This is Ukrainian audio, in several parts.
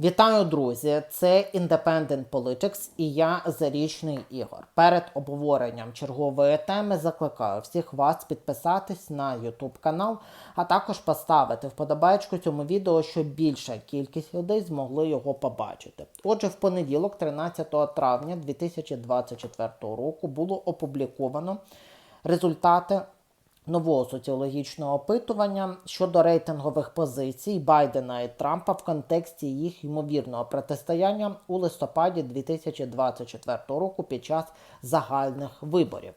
Вітаю, друзі! Це Independent Politics і я Зарічний Ігор. Перед обговоренням чергової теми закликаю всіх вас підписатись на YouTube канал, а також поставити вподобайку цьому відео, щоб більша кількість людей змогли його побачити. Отже, в понеділок, 13 травня 2024 року, було опубліковано результати нового соціологічного опитування щодо рейтингових позицій Байдена і Трампа в контексті їх ймовірного протистояння у листопаді 2024 року під час загальних виборів.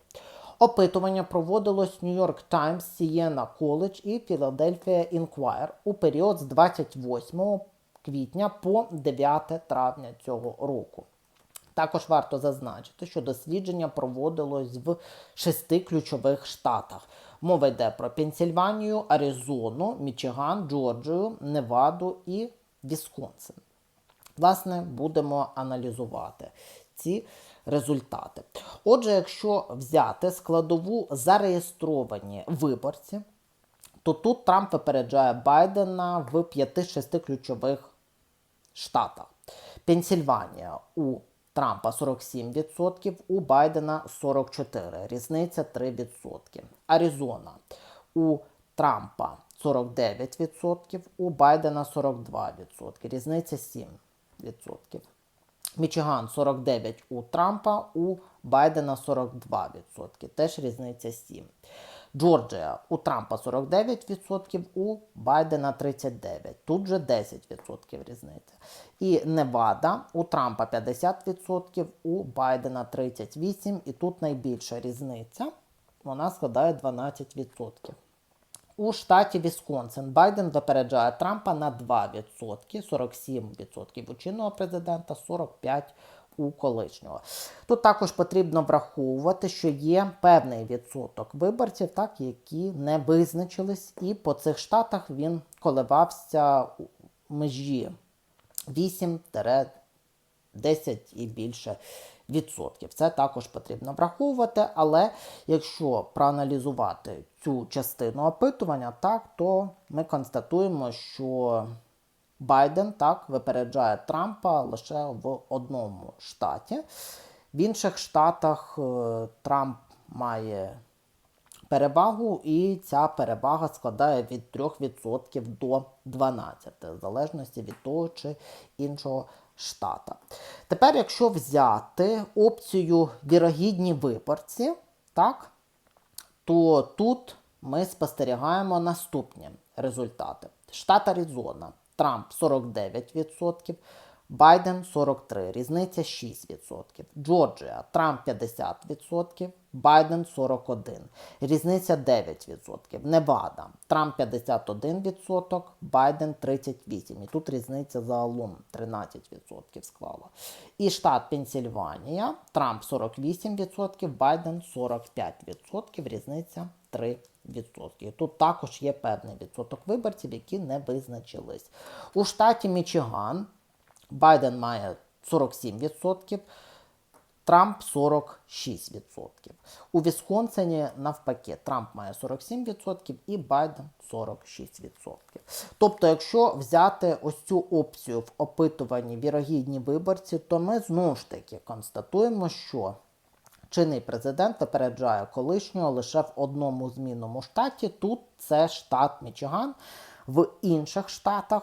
Опитування проводилось New York Times, Siena College і Philadelphia Inquirer у період з 28 квітня по 9 травня цього року. Також варто зазначити, що дослідження проводилось в шести ключових штатах. Мова йде про Пенсільванію, Аризону, Мічиган, Джорджію, Неваду і Вісконсин. Власне, будемо аналізувати ці результати. Отже, якщо взяти складову зареєстровані виборці, то тут Трамп випереджає Байдена в 5-6 ключових штатах. Пенсільванія у Трампа 47%, у Байдена 44%, різниця 3%. Аризона у Трампа 49%, у Байдена 42%, різниця 7%. Мічиган 49 у Трампа, у Байдена 42%, теж різниця 7%. Джорджія у Трампа 49%, у Байдена 39%. Тут же 10% різниця. І Невада у Трампа 50%, у Байдена 38%. І тут найбільша різниця. Вона складає 12%. У штаті Вісконсин Байден випереджає Трампа на 2%, 47% у чинного президента, 45% у колишнього. Тут також потрібно враховувати, що є певний відсоток виборців, так, які не визначились, і по цих штатах він коливався у межі 8-10 і більше відсотків. Це також потрібно враховувати, але якщо проаналізувати цю частину опитування, так, то ми констатуємо, що Байден так випереджає Трампа лише в одному штаті. В інших штатах е, Трамп має перевагу, і ця перевага складає від 3% до 12%, в залежності від того чи іншого штата. Тепер, якщо взяти опцію вірогідні виборці, так, то тут ми спостерігаємо наступні результати. Штат Аризона. Трамп 49%, Байден 43%, різниця 6%. Джорджія, Трамп 50%, Байден 41%, різниця 9%. Невада, Трамп 51%, Байден 38%. І тут різниця загалом 13% склала. І штат Пенсільванія, Трамп 48%, Байден 45%, різниця 3%. Відсотків. Тут також є певний відсоток виборців, які не визначились. У штаті Мічиган Байден має 47%, Трамп 46%. У Вісконсині, навпаки, Трамп має 47% і Байден 46%. Тобто, якщо взяти ось цю опцію в опитуванні вірогідні виборці, то ми знову ж таки констатуємо, що Чинний президент випереджає колишнього лише в одному змінному штаті. Тут це штат Мічиган. В інших штатах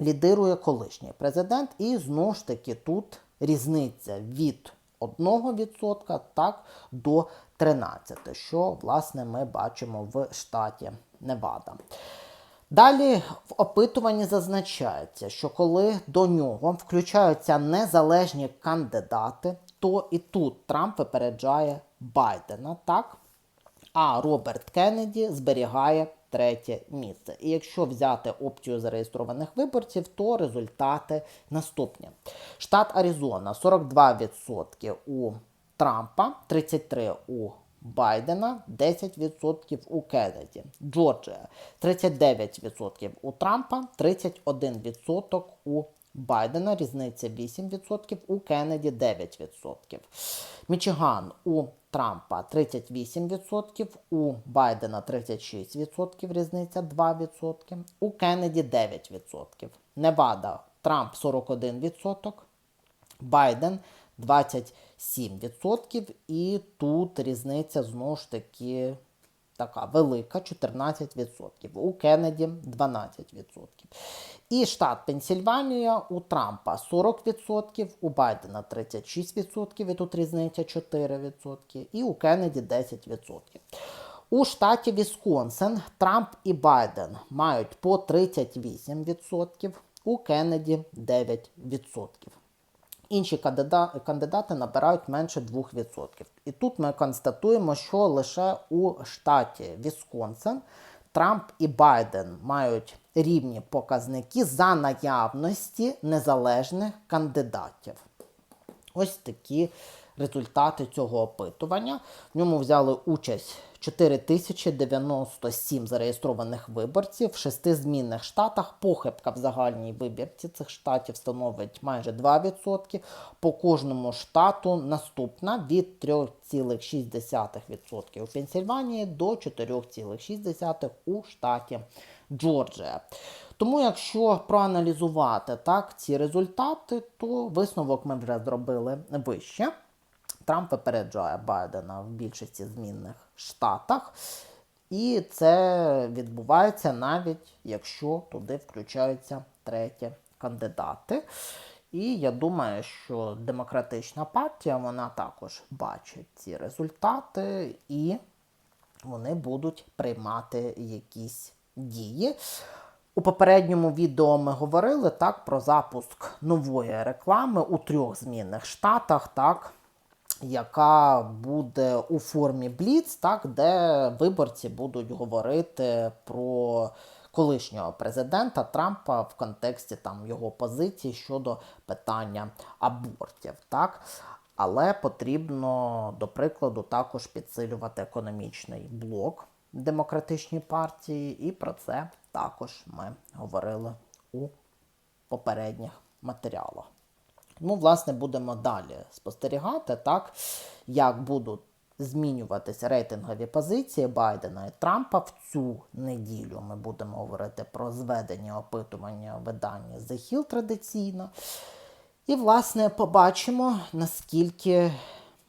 лідирує колишній президент, і знову ж таки тут різниця від 1% так, до 13%, що, власне, ми бачимо в штаті Невада. Далі в опитуванні зазначається, що коли до нього включаються незалежні кандидати, то і тут Трамп випереджає Байдена, так? А Роберт Кеннеді зберігає третє місце. І якщо взяти опцію зареєстрованих виборців, то результати наступні. Штат Аризона 42% у Трампа, 33% у Байдена, 10% у Кеннеді. Джорджія 39% у Трампа, 31% у Байдена різниця 8%, у Кеннеді 9%. Мічиган у Трампа 38%, у Байдена 36%, різниця 2%, у Кеннеді 9%. Невада Трамп 41%, Байден 27%. І тут різниця знову ж таки така велика 14%. У Кеннеді 12%. І штат Пенсільванія у Трампа 40%, у Байдена 36%, і тут різниця 4%, і у Кеннеді 10%. У штаті Вісконсин Трамп і Байден мають по 38%, у Кеннеді 9%. Інші кандидати набирають менше 2%. І тут ми констатуємо, що лише у штаті Вісконсин Трамп і Байден мають рівні показники за наявності незалежних кандидатів. Ось такі результати цього опитування. В ньому взяли участь 4097 зареєстрованих виборців в шести змінних штатах. Похибка в загальній вибірці цих штатів становить майже 2%. По кожному штату наступна від 3,6% у Пенсільванії до 4,6% у штаті Джорджія. Тому, якщо проаналізувати так, ці результати, то висновок ми вже зробили вище. Трамп випереджає Байдена в більшості змінних штатах. І це відбувається навіть якщо туди включаються треті кандидати. І я думаю, що демократична партія вона також бачить ці результати, і вони будуть приймати якісь дії. У попередньому відео ми говорили так про запуск нової реклами у трьох змінних штатах, так, яка буде у формі Бліц, так, де виборці будуть говорити про колишнього президента Трампа в контексті там, його позиції щодо питання абортів. Так. Але потрібно, до прикладу, також підсилювати економічний блок демократичній партії, і про це також ми говорили у попередніх матеріалах. Ну, власне, будемо далі спостерігати, так, як будуть змінюватися рейтингові позиції Байдена і Трампа в цю неділю. Ми будемо говорити про зведення опитування у виданні The Hill традиційно. І, власне, побачимо, наскільки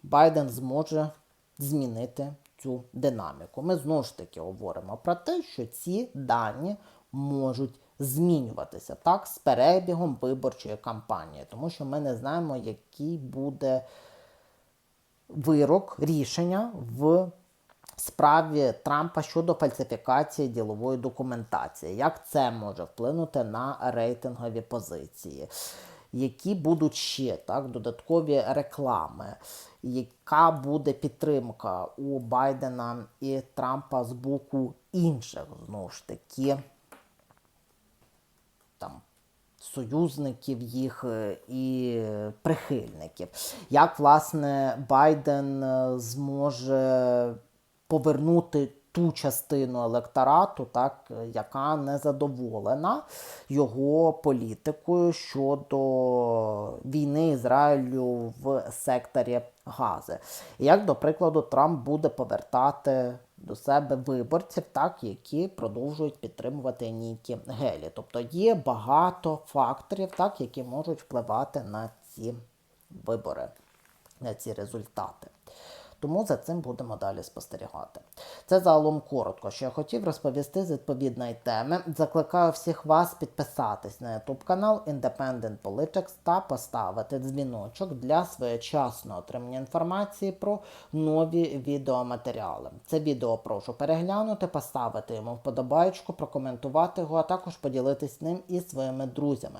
Байден зможе змінити цю динаміку. Ми знову ж таки говоримо про те, що ці дані можуть змінюватися так, з перебігом виборчої кампанії, тому що ми не знаємо, який буде вирок рішення в справі Трампа щодо фальсифікації ділової документації. Як це може вплинути на рейтингові позиції? Які будуть ще так, додаткові реклами, яка буде підтримка у Байдена і Трампа з боку інших знову ж таки там союзників їх е, і прихильників. Як, власне, Байден е, зможе повернути ту частину електорату, так, яка не задоволена його політикою щодо війни Ізраїлю в секторі Гази. Як, до прикладу, Трамп буде повертати до себе виборців, так, які продовжують підтримувати Нікі Гелі. Тобто є багато факторів, так, які можуть впливати на ці вибори, на ці результати. Тому за цим будемо далі спостерігати. Це загалом коротко, що я хотів розповісти з відповідної теми. Закликаю всіх вас підписатись на YouTube канал Independent Politics та поставити дзвіночок для своєчасного отримання інформації про нові відеоматеріали. Це відео прошу переглянути, поставити йому вподобайку, прокоментувати його, а також поділитись ним із своїми друзями.